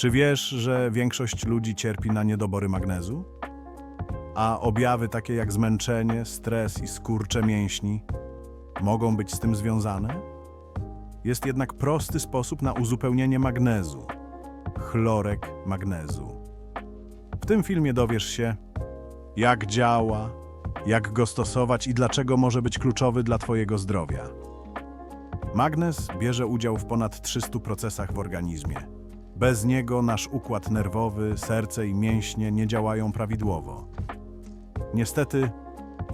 Czy wiesz, że większość ludzi cierpi na niedobory magnezu? A objawy takie jak zmęczenie, stres i skurcze mięśni mogą być z tym związane? Jest jednak prosty sposób na uzupełnienie magnezu chlorek magnezu. W tym filmie dowiesz się, jak działa, jak go stosować i dlaczego może być kluczowy dla Twojego zdrowia. Magnez bierze udział w ponad 300 procesach w organizmie. Bez niego nasz układ nerwowy, serce i mięśnie nie działają prawidłowo. Niestety,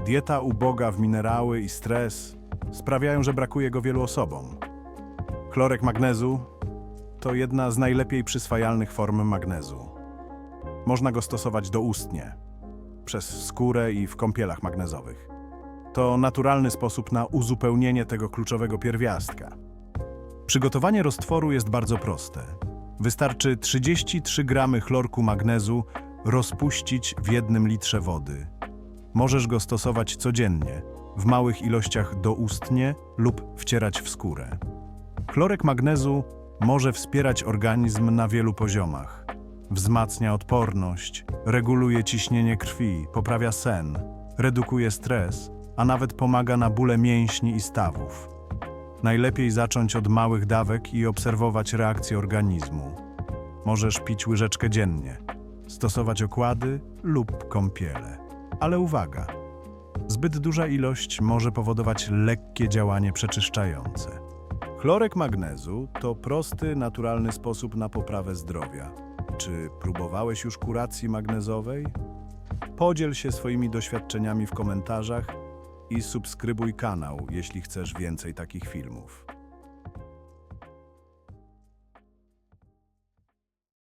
dieta uboga w minerały i stres sprawiają, że brakuje go wielu osobom. Chlorek magnezu to jedna z najlepiej przyswajalnych form magnezu. Można go stosować doustnie, przez skórę i w kąpielach magnezowych. To naturalny sposób na uzupełnienie tego kluczowego pierwiastka. Przygotowanie roztworu jest bardzo proste. Wystarczy 33 gramy chlorku magnezu rozpuścić w jednym litrze wody. Możesz go stosować codziennie, w małych ilościach doustnie lub wcierać w skórę. Chlorek magnezu może wspierać organizm na wielu poziomach. Wzmacnia odporność, reguluje ciśnienie krwi, poprawia sen, redukuje stres, a nawet pomaga na bóle mięśni i stawów. Najlepiej zacząć od małych dawek i obserwować reakcję organizmu. Możesz pić łyżeczkę dziennie, stosować okłady lub kąpiele. Ale uwaga! Zbyt duża ilość może powodować lekkie działanie przeczyszczające. Chlorek magnezu to prosty, naturalny sposób na poprawę zdrowia. Czy próbowałeś już kuracji magnezowej? Podziel się swoimi doświadczeniami w komentarzach i subskrybuj kanał, jeśli chcesz więcej takich filmów.